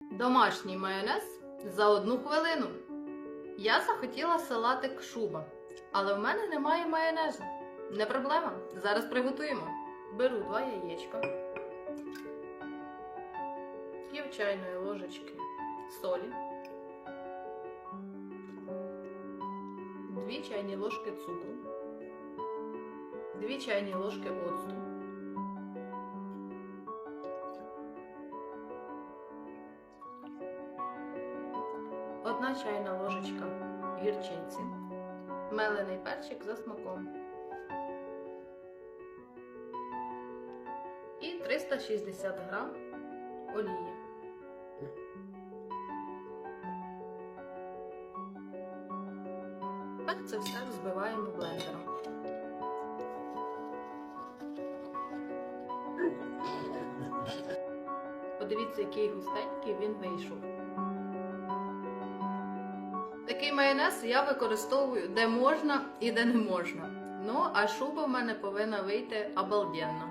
Домашній майонез за одну хвилину. Я захотіла салатик шуба, але в мене немає майонезу. Не проблема. Зараз приготуємо. Беру два яєчка, пів чайної ложечки солі, дві чайні ложки цукру, дві чайні ложки оцту. Одна чайна ложечка гірчиці, мелений перчик за смаком. І 360 грам олії. Так це все взбиваємо блендером. Подивіться, який густенький він вийшов. Такий майонез я використовую де можна і де не можна. Ну, а шуба в мене повинна вийти обалденно.